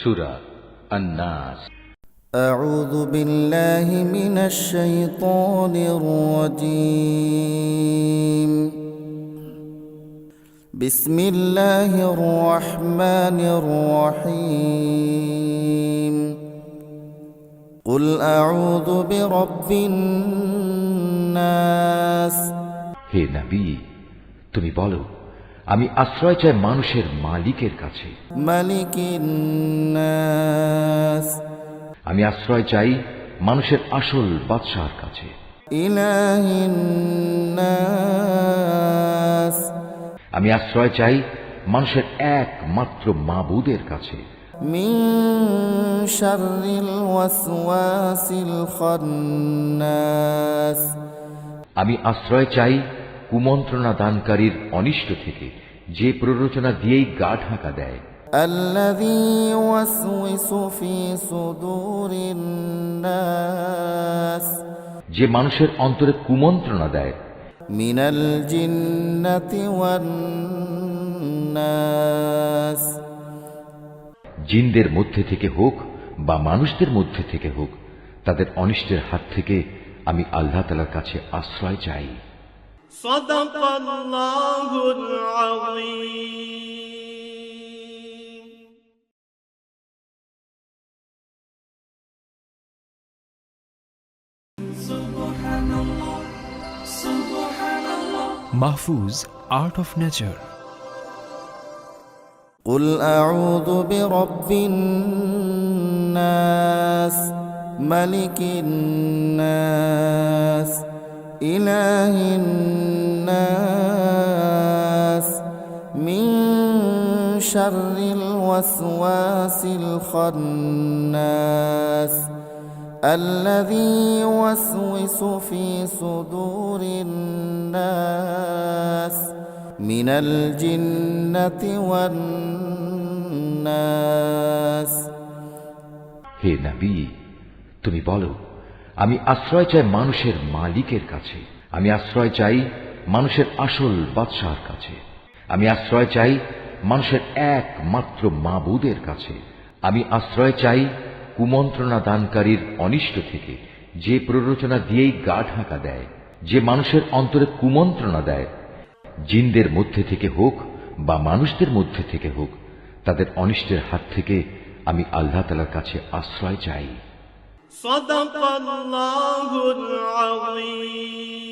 সুরা আন্নাস أعوذ بالله من الشيطان الرجيم بسم الله الرحمن الرحيم قل أعوذ برب الناس হে নবী তুমি বলো আমি আশ্রয় চাই মানুষের মালিকের কাছে ملك الناس আমি আশ্রয় চাই মানুষের আসল বাদশার কাছে إله الناس আমি আশ্রয় চাই মানুষের একমাত্র মাবুদের কাছে من شر الوسواس الخناس আমি আশ্রয় চাই কুমন্ত্রণা দানকারীর অনিষ্ট থেকে যে প্ররোচনা দিয়েই গা ঢাকা দেয় الذي يوسوس في صدور الناس যে মানুষের অন্তরে কুমন্ত্রণা দেয় من الجنة والناس জিনদের মধ্যে থেকে হোক বা মানুষদের মধ্যে থেকে হোক তাদের অনিষ্টের হাত থেকে আমি আল্লাহ তালার কাছে আশ্রয় চাই صدق الله العظيم Mahfuz Art of Nature. قل أعوذ برب الناس ملك الناس إله الناس من شر الوسواس الخناس الذي يوسوس في صدور الناس من الجنة والناس হে নবী তুমি বলো আমি আশ্রয় চাই মানুষের মালিকের কাছে। আমি আশ্রয় চাই মানুষের আসল বাদশার কাছে। আমি আশ্রয় চাই মানুষের একমাত্র মাবুদের কাছে। আমি আশ্রয় চাই কুমন্ত্রণা দানকারীর অনিষ্ট থেকে, যে প্ররোচনা দিয়েই গা ঢাকা দেয়, যে মানুষের অন্তরে কুমন্ত্রণা দেয়। জিনদের মধ্যে থেকে হোক বা মানুষদের মধ্যে থেকে হোক, তাদের অনিষ্টের হাত থেকে আমি আল্লাহ তালার কাছে আশ্রয় চাই। صدق الله العظيم.